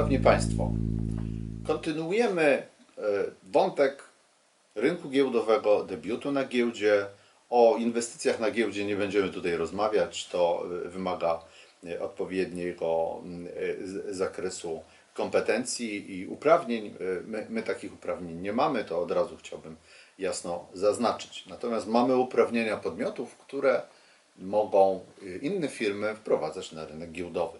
Szanowni Państwo, kontynuujemy e, wątek rynku giełdowego, debiutu na giełdzie. O inwestycjach na giełdzie nie będziemy tutaj rozmawiać, to e, wymaga e, odpowiedniego zakresu kompetencji i uprawnień. My, my takich uprawnień nie mamy, to od razu chciałbym jasno zaznaczyć. Natomiast mamy uprawnienia podmiotów, które mogą inne firmy wprowadzać na rynek giełdowy.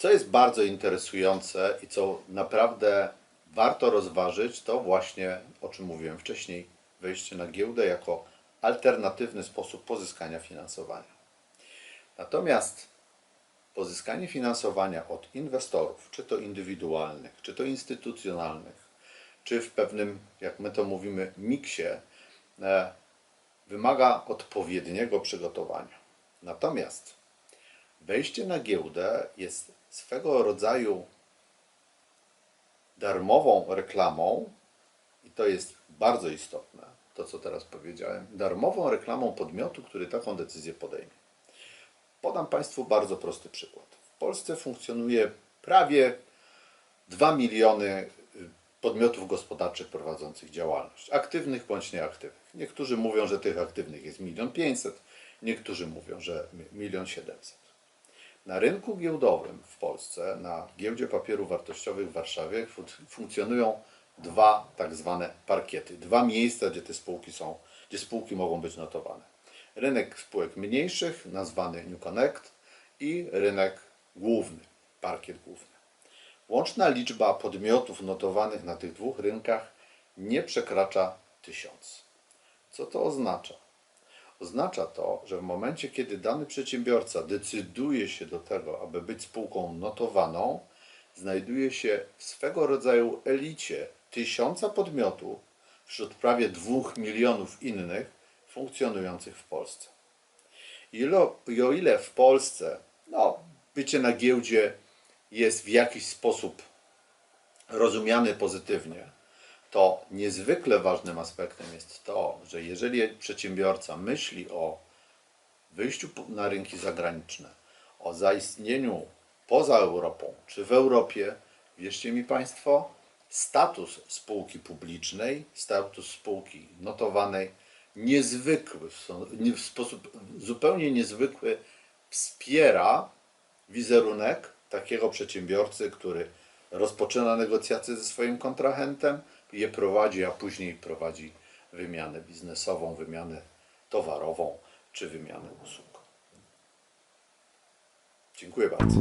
Co jest bardzo interesujące i co naprawdę warto rozważyć, to właśnie o czym mówiłem wcześniej, wejście na giełdę jako alternatywny sposób pozyskania finansowania. Natomiast pozyskanie finansowania od inwestorów, czy to indywidualnych, czy to instytucjonalnych, czy w pewnym, jak my to mówimy, miksie, e, wymaga odpowiedniego przygotowania. Natomiast Wejście na giełdę jest swego rodzaju darmową reklamą, i to jest bardzo istotne, to co teraz powiedziałem, darmową reklamą podmiotu, który taką decyzję podejmie. Podam Państwu bardzo prosty przykład. W Polsce funkcjonuje prawie 2 miliony y, podmiotów gospodarczych prowadzących działalność, aktywnych bądź nieaktywnych. Niektórzy mówią, że tych aktywnych jest milion pięćset, niektórzy mówią, że milion siedemset. Na rynku giełdowym w Polsce, na giełdzie papierów wartościowych w Warszawie fun- funkcjonują dwa tak zwane parkiety, dwa miejsca, gdzie te spółki są, gdzie spółki mogą być notowane. Rynek spółek mniejszych, nazwany New Connect i rynek główny, parkiet główny. Łączna liczba podmiotów notowanych na tych dwóch rynkach nie przekracza tysiąc. Co to oznacza? Oznacza to, że w momencie, kiedy dany przedsiębiorca decyduje się do tego, aby być spółką notowaną, znajduje się w swego rodzaju elicie tysiąca podmiotów wśród prawie dwóch milionów innych funkcjonujących w Polsce. Ilo- I o ile w Polsce no, bycie na giełdzie jest w jakiś sposób rozumiany pozytywnie, to niezwykle ważnym aspektem jest to, że jeżeli przedsiębiorca myśli o wyjściu na rynki zagraniczne, o zaistnieniu poza Europą czy w Europie, wierzcie mi Państwo, status spółki publicznej, status spółki notowanej, niezwykły, w sposób zupełnie niezwykły wspiera wizerunek takiego przedsiębiorcy, który rozpoczyna negocjacje ze swoim kontrahentem, je prowadzi, a później prowadzi wymianę biznesową, wymianę towarową czy wymianę usług. Dziękuję bardzo.